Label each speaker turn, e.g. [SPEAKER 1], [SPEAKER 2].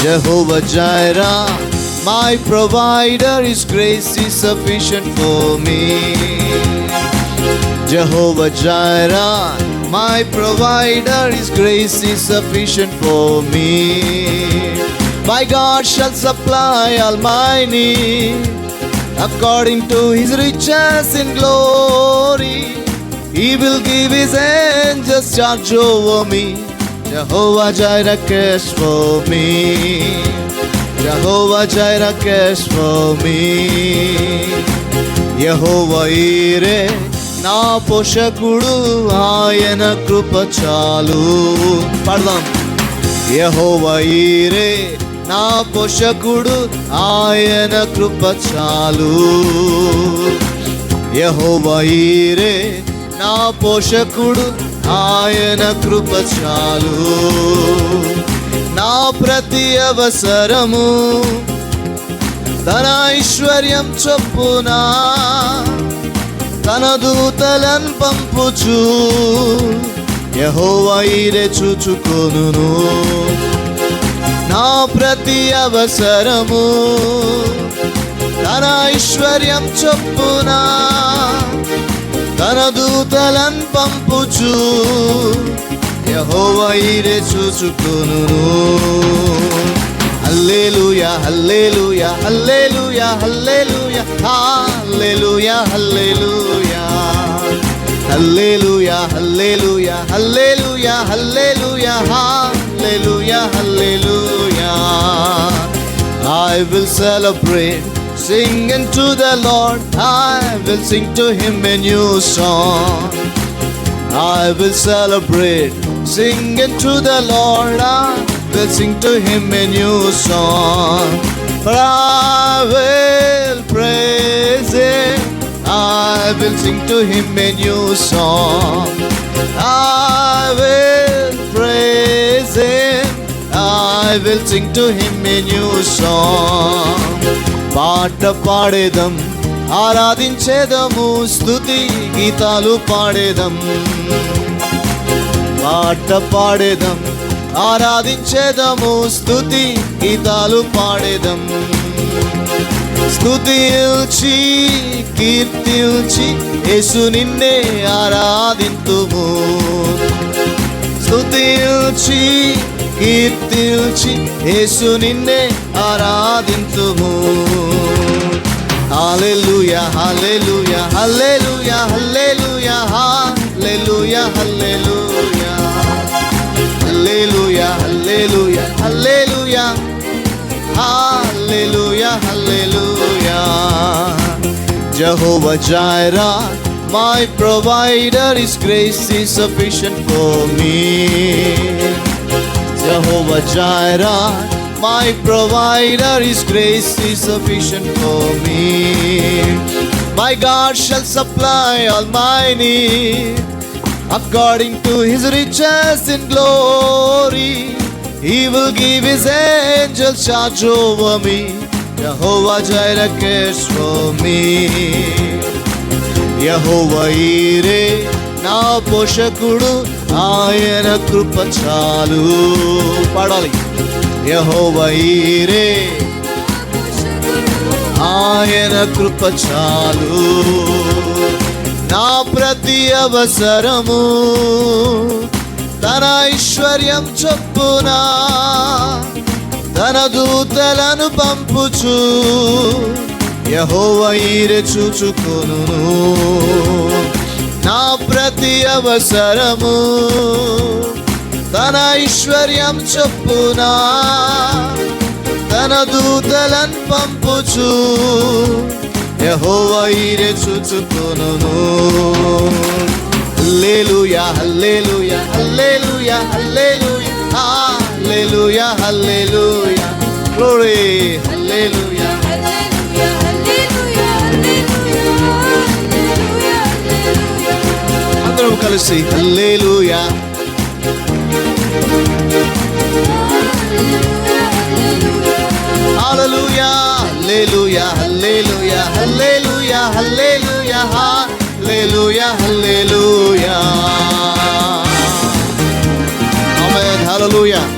[SPEAKER 1] Jehovah Jireh, my provider, His grace is sufficient for me. Jehovah Jireh, my provider, His grace is sufficient for me. My God shall supply all my need according to His riches in glory. He will give His angels charge over me. Jehovah Jireh cares for me. Jehovah Jireh cares for me. Jehovah Ire నా పోషకుడు ఆయన కృప చాలు పడదాం యహోవైరే నా పోషకుడు ఆయన కృప చాలు యహోవైరే నా పోషకుడు ఆయన కృప చాలు. నా ప్రతి అవసరము తన ఐశ్వర్యం చొప్పున తన దూతలను పంపుచు యహోవైరే చూచుకొనును. నా ప్రతి అవసరము తన ఐశ్వర్యం చొప్పున తన దూతలను పంపుచు. యహోవైరే చూచుకొనును. హల్లెలూయా hallelujah hallelujah hallelujah hallelujah hallelujah. Hallelujah hallelujah hallelujah hallelujah hallelujah hallelujah. I will celebrate, sing unto the Lord. I will sing to Him a new song. I will celebrate, sing unto the Lord. I will sing to Him a new song. For I will praise Him. I will sing to Him a new song. I will praise Him. I will sing to Him a new song. పాట పాడేదం ఆరాధించేదము స్థుతి గీతాలు పాడేదం. పాట పాడేదం ఆరాధించేదము స్థుతి గీతాలు పాడేదం. స్థుతిల్చి కీర్తిల్చి యేసు నిన్నే ఆరాధింతుము. స్థుతిల్చి కీర్తిల్చి యేసు నిన్నే ఆరాధింతుము hallelujah hallelujah hallelujah hallelujah hallelujah hallelujah hallelujah hallelujah hallelujah hallelujah hallelujah Jehovah Jireh, my provider, His grace is sufficient for me. Jehovah Jireh, my provider, His grace is sufficient for me. My God shall supply all my need according to His riches in glory. He will give His angels charge over me. Jehovah Jireh cares for me. Jehovah నా పోషకుడు ఆయన కృప చాలు. పాడాలి. యహోవైరే ఆయన కృప చాలు. నా ప్రతి అవసరము తన ఐశ్వర్యం చొప్పునా తన దూతలను పంపుచు. యహోవ చూచుకొను చూచుకొనును. నా ప్రతి అవసరము తన ఐశ్వర్యం చొప్పున తన దూతలను పంపుచు యహోవ ఈరె hallelujah hallelujah hallelujah hallelujah hallelujah hallelujah. Glory hallelujah to say hallelujah. Hallelujah, hallelujah, hallelujah, hallelujah, hallelujah, hallelujah, hallelujah. Amen, hallelujah.